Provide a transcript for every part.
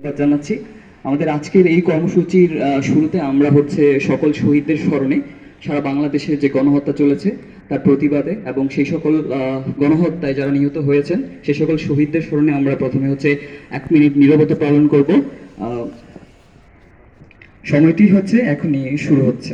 জানাচ্ছি। আমাদের আজকের এই কর্মসূচির শুরুতে আমরা হচ্ছে সকল শহীদদের স্মরণে সারা বাংলাদেশে যে গণহত্যা চলেছে তার প্রতিবাদে এবং সেই সকল গণহত্যায় যারা নিহত হয়েছেন, সে সকল শহীদদের স্মরণে আমরা প্রথমে হচ্ছে এক মিনিট নিরবতা পালন করব। সময়টি হচ্ছে এখনই শুরু হচ্ছে।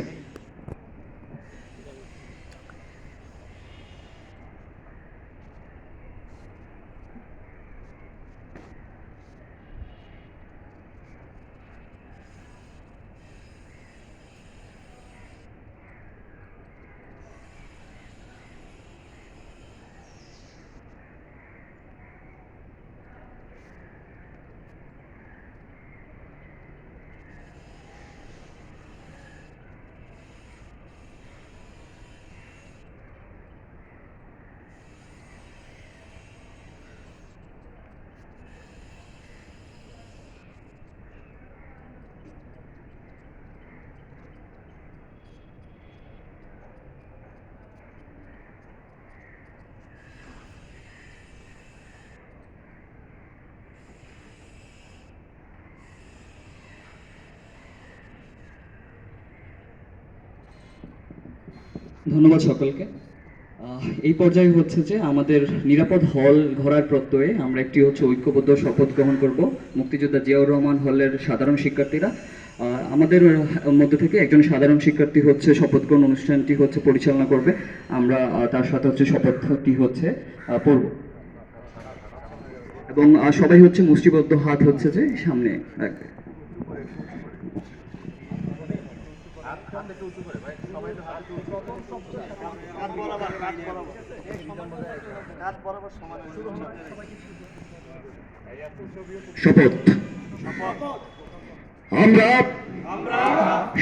ধন্যবাদ সকলকে। এই পর্যায়ে হচ্ছে যে আমাদের নিরাপদ হল ঘোরার প্রত্যয়ে আমরা একটি হচ্ছে ঐক্যবদ্ধ শপথ গ্রহণ করব। মুক্তিযোদ্ধা জিয়াউর রহমান হলের সাধারণ শিক্ষার্থীরা। আমাদের মধ্যে থেকে একজন সাধারণ শিক্ষার্থী হচ্ছে, শপথ গ্রহণ অনুষ্ঠানটি হচ্ছে পরিচালনা করবে। আমরা তার সাথে হচ্ছে শপথটি হচ্ছে পড়ব। এবং সবাই হচ্ছে মুষ্টিবদ্ধ হাত হচ্ছে যে সামনে রাখবে। শপথ। আমরা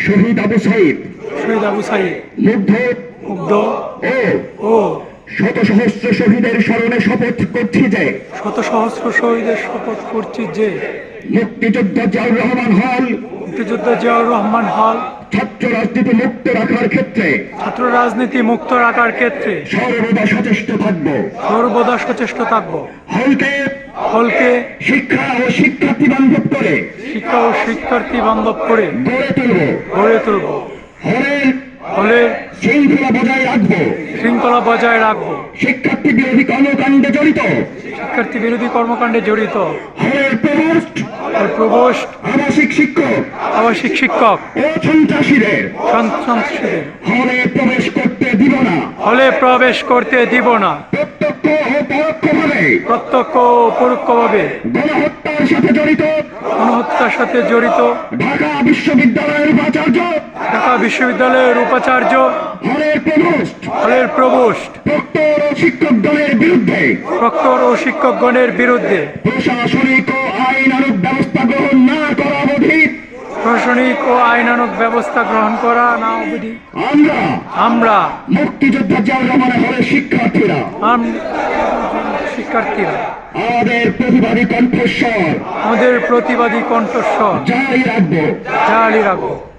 শহীদ আবু সাইদ শহীদ আবু সাইদ মুগ্ধ মুগ্ধ ও ও শত সহস্র শহীদের স্মরণে শপথ করছি যে শত সহস্র শহীদের শপথ করছি যে মুক্তিযোদ্ধা জিয়াউর রহমান হল মুক্তিযোদ্ধা জিয়াউর রহমান হল ছাত্র রাজনীতি মুক্ত রাখার ক্ষেত্রে ছাত্র রাজনীতি মুক্ত রাখার ক্ষেত্রে সর্বদা সচেষ্ট থাকব। সর্বদা সচেষ্ট থাকব। হলকে হলকে শিক্ষা ও শিক্ষার্থী বান্ধব করে শিক্ষা ও শিক্ষার্থী বান্ধব করে গড়ে তুলব। গড়ে তুলব। হলের হলে শৃঙ্খলা বজায় রাখব। শৃঙ্খলা বজায় রাখব। শিক্ষার্থী বিরোধী কর্মকাণ্ডে জড়িত। শিক্ষার্থী বিরোধী কর্মকাণ্ডে জড়িত। হলের প্রভোস্ট আর প্রবোস্ট আবাসিক শিক্ষক। আবাসিক শিক্ষক। ও সন্ত্রাসীদের। সন্ত্রাসীদের। হলে প্রবেশ করতে দিব না। হলে প্রবেশ করতে দিব না। প্রত্যক্ষ ও পরোক্ষভাবে। প্রত্যক্ষ ও পরোক্ষভাবে। গণহত্যার সাথে জড়িত। গণহত্যার সাথে জড়িত। ঢাকা বিশ্ববিদ্যালয়ের উপাচার্য। ঢাকা বিশ্ববিদ্যালয়ের উপাচার্য। হলের প্রভোস্ট। হলের প্রবোস্ট প্রক্টর ও শিক্ষকগণের বিরুদ্ধে। প্রক্টর ও শিক্ষকগণের বিরুদ্ধে। প্রশাসনিক প্রশাসনিক ও আইনানুক ব্যবস্থা গ্রহণ করা না অবধি। আমরা আমরা মুক্তিযোদ্ধা জিয়াউর রহমানের হলের শিক্ষার্থীরা। শিক্ষার্থীরা। আমাদের প্রতিবাদী কণ্ঠস্বর। আমাদের প্রতিবাদী কণ্ঠস্বর। জারি রাখব। জারি রাখব।